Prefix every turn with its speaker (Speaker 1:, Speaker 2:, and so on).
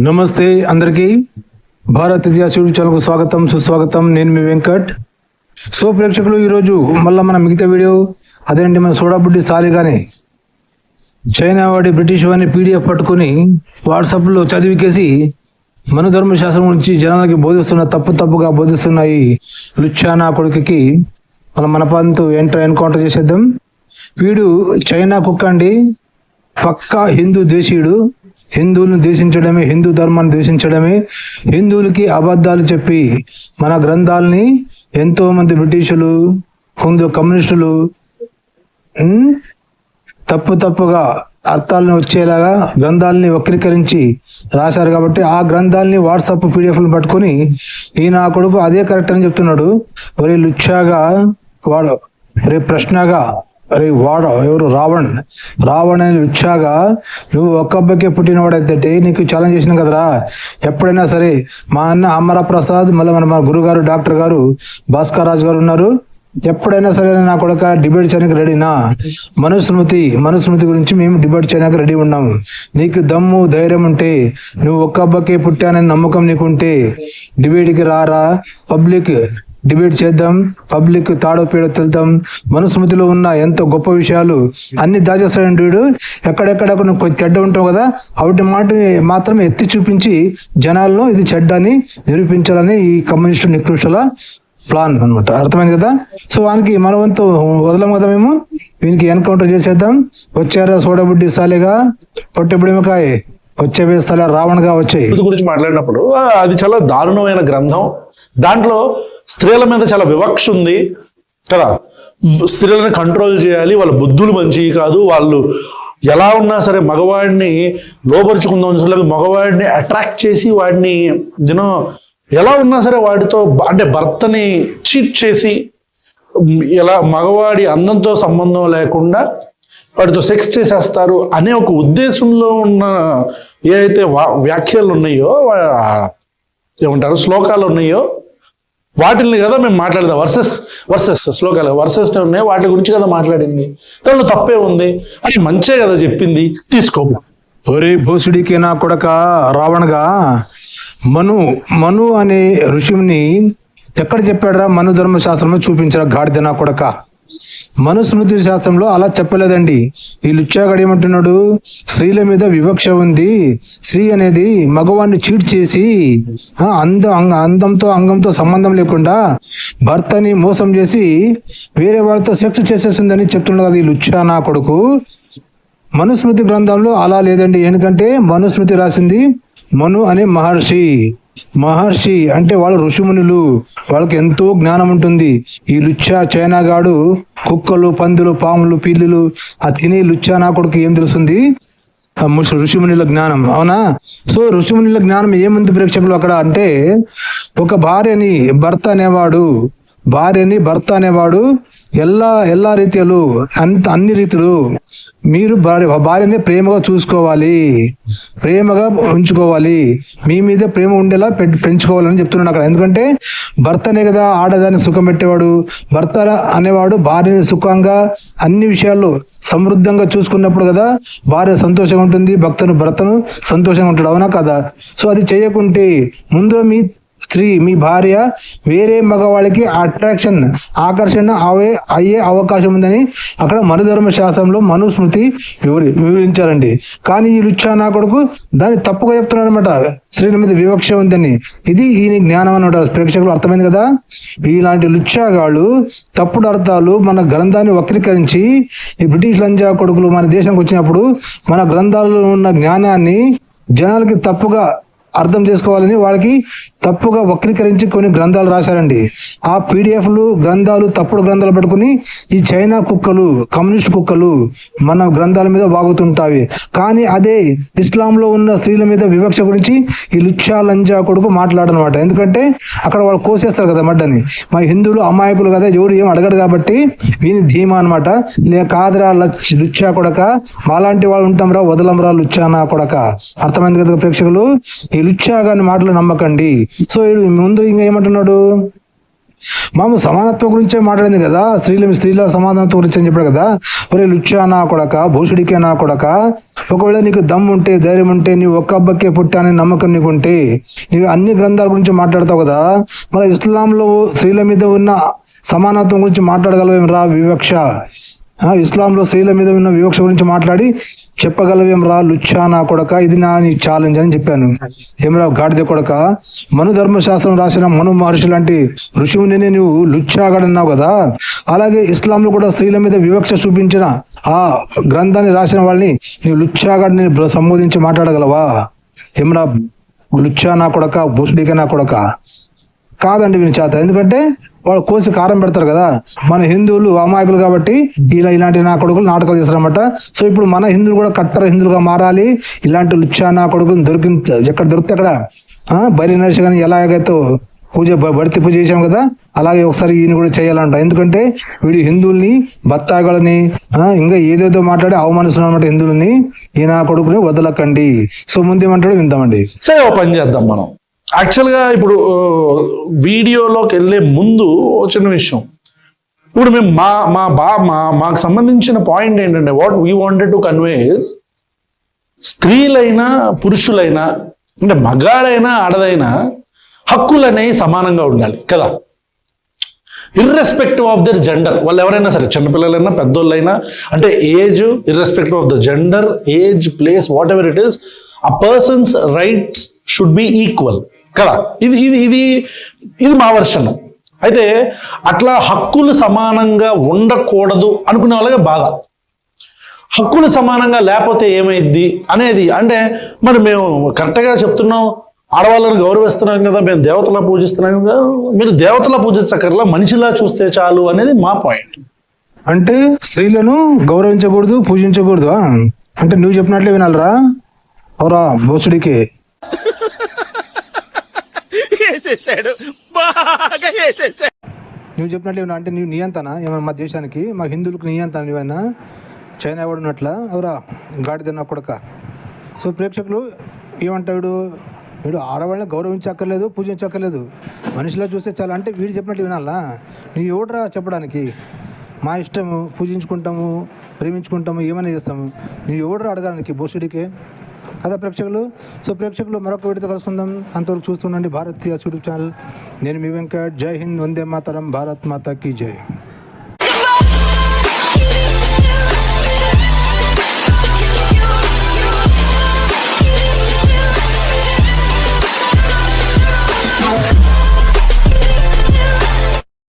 Speaker 1: నమస్తే అందరికీ. భారత్ ఇతిహాస యూట్యూబ్ ఛానల్కు స్వాగతం సుస్వాగతం. నేను మీ వెంకట్. సో ప్రేక్షకులు ఈరోజు మళ్ళీ మన మిగతా వీడియో. అదేంటి మన సోడాబుడ్డి సాలిగానే చైనా వాడి బ్రిటిష్ వాడిని పీడిఎఫ్ పట్టుకొని వాట్సాప్లో చదివికేసి మన ధర్మశాస్త్రం గురించి జనాలకి బోధిస్తున్న తప్పు తప్పుగా బోధిస్తున్న ఈ లుచ్చానా కొడుకుకి మనం మన పంతు ఎంటర్ ఎన్కౌంటర్ చేసేద్దాం. వీడు చైనా కుక్క అండి. పక్కా హిందూ దేశీయుడు. హిందువులను ద్వేషించడమే హిందూ ధర్మాన్ని ద్వేషించడమే. హిందువులకి అబద్ధాలు చెప్పి మన గ్రంథాలని ఎంతో మంది బ్రిటిషులు కొందరు కమ్యూనిస్టులు తప్పు తప్పుగా అర్థాలను వచ్చేలాగా గ్రంథాలని వక్రీకరించి రాశారు కాబట్టి ఆ గ్రంథాలని వాట్సాప్ పీడిఎఫ్లు పట్టుకొని ఈ నా కొడుకు అదే కరెక్ట్ అని చెప్తున్నాడు. ఒరే లుచ్చాగా వాడు రే ప్రశ్నగా అరే వాడు ఎవరు? రావణ్. రావణ్ అని వచ్చాగా నువ్వు ఒక్కబ్బకే పుట్టినవాడైతే నీకు ఛాలెంజ్ చేసినాం కదరా. ఎప్పుడైనా సరే మా అన్న అమర ప్రసాద్ మళ్ళీ మన మా గురుగారు డాక్టర్ గారు భాస్కర్ రాజు గారు ఉన్నారు. ఎప్పుడైనా సరే నా కొడుక డిబేట్ చేయడానికి రెడీనా మనుస్మృతి మనుస్మృతి గురించి మేము డిబేట్ చేయడానికి రెడీ ఉన్నాము నీకు దమ్ము ధైర్యం ఉంటే నువ్వు ఒక్క అబ్బాకే పుట్టానని నమ్మకం నీకుంటే డిబేట్కి రారా? పబ్లిక్ డిబేట్ చేద్దాం. పబ్లిక్ తాడో పీడో తెలుద్దాం మనుస్మృతిలో ఉన్న ఎంతో గొప్ప విషయాలు అన్ని దాచేస్తాడంటే వీడు. ఎక్కడెక్కడ నువ్వు కొంచెం చెడ్డ ఉంటావు కదా అవిటి మాట మాత్రం ఎత్తి చూపించి జనాల్లో ఇది చెడ్డ అని నిరూపించాలని ఈ కమ్యూనిస్టు నికృష్టుల ప్లాన్ అనమాట అర్థమైంది కదా? సో వానికి మన వంతు వదలం కదా మేము? వీనికి ఎన్కౌంటర్ చేసేద్దాం. వచ్చారా సోడబుడ్డి సాలేగా? పొట్టెబుడిమకాయ వచ్చే వేస్తాలే రావణగా వచ్చాయి.
Speaker 2: గురించి మాట్లాడినప్పుడు అది చాలా దారుణమైన గ్రంథం. దాంట్లో స్త్రీల మీద చాలా వివక్ష ఉంది. కదా? స్త్రీలను కంట్రోల్ చేయాలి. వాళ్ళ బుద్ధులు మంచివి కాదు. వాళ్ళు ఎలా ఉన్నా సరే మగవాడిని లోపరుచుకుందాం మగవాడిని అట్రాక్ట్ చేసి వాడిని యూనో ఎలా ఉన్నా సరే వాడితో అంటే భర్తని చీట్ చేసి ఎలా మగవాడి అందంతో సంబంధం లేకుండా వాడితో సెక్స్ చేసేస్తారు అనే ఒక ఉద్దేశంలో ఉన్న ఏదైతే వా- వ్యాఖ్యలు ఉన్నాయో ఏమంటారు శ్లోకాలు ఉన్నాయో వాటిని కదా మేము మాట్లాడదాం. వర్సెస్ వర్సెస్ శ్లోకాలు వర్సెస్ ఉన్నాయి వాటి గురించి కదా మాట్లాడింది. దాంట్లో తప్పే ఉంది. అని మంచే కదా చెప్పింది. తీసుకో
Speaker 1: ఒరే భోసుడికి నా కొడక రావణగా మను మను అనే ఋషిని ఎక్కడ చెప్పాడరా? మను ధర్మశాస్త్రంలో చూపించరా గాడిద నా కొడక. మనుస్మృతి శాస్త్రంలో అలా చెప్పలేదండి. ఈ లుచ్చాగడు ఏమంటున్నాడు? స్త్రీల మీద వివక్ష ఉంది. స్త్రీ అనేది మగవాన్ని చీట్ చేసి అందం అంద అంగ- అందంతో అంగంతో సంబంధం లేకుండా భర్తని మోసం చేసి వేరే వాళ్ళతో సెక్స్ చేసేసిందని చెప్తున్నాడు కదా ఈ లుచ్చా నా కొడుకు. మనుస్మృతి గ్రంథంలో అలా లేదండి. ఎందుకంటే మనుస్మృతి రాసింది మను అనే మహర్షి. మహర్షి అంటే వాళ్ళు ఋషిమునులు. వాళ్ళకి ఎంతో జ్ఞానం ఉంటుంది. ఈ లుచ్చా చైనాగాడు కుక్కలు పందులు పాములు పిల్లులు ఆ తినే లుచ్చా నా కొడుకు ఏం తెలుస్తుంది ఆ ఋషిమునుల జ్ఞానం. అవునా? సో ఋషిమునుల జ్ఞానం ఏముంది ప్రేక్షకులు అక్కడ అంటే ఒక భార్యని భర్త అనేవాడు. భార్యని భర్త అనేవాడు ఎలా ఎలా రీతిలో అంత అన్ని రీతులు మీరు భార్య భార్యని ప్రేమగా చూసుకోవాలి. ప్రేమగా ఉంచుకోవాలి. మీ మీద ప్రేమ ఉండేలా పె- పెంచుకోవాలని చెప్తున్నాను అక్కడ. ఎందుకంటే భర్తనే కదా ఆడదాన్ని సుఖం పెట్టేవాడు. భర్త అనేవాడు భార్యని సుఖంగా అన్ని విషయాల్లో సమృద్ధంగా చూసుకున్నప్పుడు కదా భార్య సంతోషంగా ఉంటుంది భక్తను భర్తను సంతోషంగా ఉంటాడు. అవునా కదా? సో అది చేయకుంటే ముందు మీ స్త్రీ మీ భార్య వేరే మగవాళ్ళకి అట్రాక్షన్ ఆకర్షణ అవే అయ్యే అవకాశం ఉందని అక్కడ మనుధర్మ శాస్త్రంలో మనుస్మృతి వివరి వివరించారండి. కానీ ఈ లుచ్చా నా కొడుకు దాన్ని తప్పుగా చెప్తున్నాడు అనమాట స్త్రీల మీద వివక్ష ఉందని. ఇది ఈయన జ్ఞానం అనమాట ప్రేక్షకులు అర్థమైంది కదా? ఇలాంటి లుచ్చాగాళ్ళు తప్పుడు అర్థాలు మన గ్రంథాన్ని వక్రీకరించి ఈ బ్రిటిష్ లంజా కొడుకులు మన దేశానికి వచ్చినప్పుడు మన గ్రంథాలలో ఉన్న జ్ఞానాన్ని జనాలకి తప్పుగా అర్థం చేసుకోవాలని వాళ్ళకి తప్పుగా వక్రీకరించి కొన్ని గ్రంథాలు రాశారండి. ఆ పీడిఎఫ్లు గ్రంథాలు తప్పుడు గ్రంథాలు పట్టుకుని ఈ చైనా కుక్కలు కమ్యూనిస్ట్ కుక్కలు మన గ్రంథాల మీద వాగుతుంటావి కానీ అదే ఇస్లాంలో ఉన్న స్త్రీల మీద వివక్ష గురించి ఈ లుచ్చా లంజా కొడుకు మాట్లాడనమాట. ఎందుకంటే అక్కడ వాళ్ళు కోసేస్తారు కదా మడ్డని. మా హిందువులు అమాయకులు కదా ఎవరు ఏం అడగడు కాబట్టి వీని ధీమా అనమాట లే కాదురా లచ్- లుచ్చా కొడక మాలాంటి వాళ్ళు ఉంటాంరా వదలంరా లుచ్చానా కొడక. అర్థమైంది కదా ప్రేక్షకులు? ఈ లుచ్చా గాని మాటలు నమ్మకండి. సో వీడు ముందు ఇంకా ఏమంటున్నాడు? మాము సమానత్వం గురించే మాట్లాడింది కదా స్త్రీల స్త్రీల సమానత్వం గురించి అని చెప్పాడు కదా. ఒరే లుచ్చానా కొడక భూషుడికే నా కొడక? ఒకవేళ నీకు దమ్ ఉంటే ధైర్యం ఉంటే నీ ఒక్క అబ్బకే పుట్టానే నమ్మకం నీకు ఉంటే నీవు అన్ని గ్రంథాల గురించి మాట్లాడతావు కదా. మన ఇస్లాంలో స్త్రీల మీద ఉన్న సమానత్వం గురించి మాట్లాడగలవేం రా వివక్ష? ఇస్లాంలో స్త్రీల మీద ఉన్న వివక్ష గురించి మాట్లాడి చెప్పగలవేం రా లుచ్చా నా కొడక? ఇది నా నీ ఛాలెంజ్ అని చెప్పాను. ఏమరా గాడిద కొడక? మను ధర్మశాస్త్రం రాసిన మను మహర్షి లాంటి ఋషిముని నువ్వు లుచ్చాగాడన్నావు కదా? అలాగే ఇస్లాంలో కూడా స్త్రీల మీద వివక్ష చూపించిన ఆ గ్రంథాన్ని రాసిన వాళ్ళని నువ్వు లుచ్చాగాడిని సంబోధించి మాట్లాడగలవా? ఏమరా లుచ్చా నా కొడక? బుసుడిక నా కొడక? కాదండి వీని చేత. ఎందుకంటే వాళ్ళు కోసి కారం పెడతారు కదా. మన హిందువులు అమాయకులు కాబట్టి ఇలా ఇలాంటి నా కొడుకులు నాటకాలు చేస్తారన్నమాట. సో ఇప్పుడు మన హిందువులు కూడా కట్టర హిందువులుగా మారాలి. ఇలాంటి లుచ్చా నా కొడుకులు దొరికి ఎక్కడ దొరికితే అక్కడ ఆ, బరి కానీ ఎలాగైతే పూజ భర్తి పూజ చేశాం కదా అలాగే ఒకసారి ఈయన కూడా చేయాలంట. ఎందుకంటే వీడు హిందువుల్ని బత్తాయిలని ఇంకా ఏదేదో మాట్లాడి అవమానిస్తున్నాడు అనమాట హిందువుల్ని. ఈయన కొడుకుని వదలకండి. సో ముందు విందామండి.
Speaker 2: సరే ఓ పని చేద్దాం మనం. యాక్చువల్గా ఇప్పుడు వీడియోలోకి వెళ్ళే ముందు చిన్న విషయం. ఇప్పుడు మేము మా మా బా మా మాకు సంబంధించిన పాయింట్ ఏంటంటే what we wanted to conveys స్త్రీలైనా పురుషులైనా అంటే మగాడైనా ఆడదైనా హక్కులు అనేవి సమానంగా ఉండాలి కదా? ఇర్రెస్పెక్టివ్ ఆఫ్ దర్ జెండర్ వాళ్ళు ఎవరైనా సరే చిన్నపిల్లలైనా పెద్దోళ్ళైనా అంటే age irrespective of the gender age place whatever it is a person's rights should be equal కదా ఇది ఇది ఇది ఇది మా వర్షన్ అయితే అట్లా హక్కులు సమానంగా ఉండకూడదు అనుకునే వాళ్ళకి బాధ. హక్కులు సమానంగా లేకపోతే ఏమైద్ది అనేది అంటే మరి మేము కరెక్ట్గా చెప్తున్నాం ఆడవాళ్ళని గౌరవిస్తున్నాం కదా మేము దేవతలా పూజిస్తున్నాం కదా మీరు దేవతలా పూజించకర్లా మనిషిలా చూస్తే చాలు అనేది మా పాయింట్
Speaker 1: అంటే స్త్రీలను గౌరవించకూడదు పూజించకూడదు అంటే నువ్వు చెప్పినట్లే వినాలరా? అవరా బోసుడికి.
Speaker 3: వేసేసాడు. బాగా వేసేసాడు.
Speaker 1: నువ్వు చెప్పినట్లు ఏమన్నా అంటే నువ్వు నియంత్రణ ఏమైనా మా దేశానికి మా హిందువులకు నియంత్రణ నువ్వైనా? చైనా కూడా ఉన్నట్ల? అవరా గాడిద నా కొడక. సో ప్రేక్షకులు ఏమంటాడు వీడు ఆడవాళ్ళని గౌరవించక్కర్లేదు పూజించక్కర్లేదు. మనిషిలో చూస్తే చాలా అంటే వీడు చెప్పినట్టు వినాలా? నువ్వు ఎవడరా చెప్పడానికి? మా ఇష్టము పూజించుకుంటాము ప్రేమించుకుంటాము ఏమైనా చేస్తాము. నువ్వు ఎవడరా అడగడానికి బోసుడికి? కదా ప్రేక్షకులు. సో ప్రేక్షకులు మరొక విడత కలుసుకుందాం. అంతవరకు చూస్తుండండి భారత్ యూట్యూబ్ ఛానల్. నేను మీ వెంకట్. జై హింద్ వందే మాతరం. భారత్ మాతాకి జై. Yeah.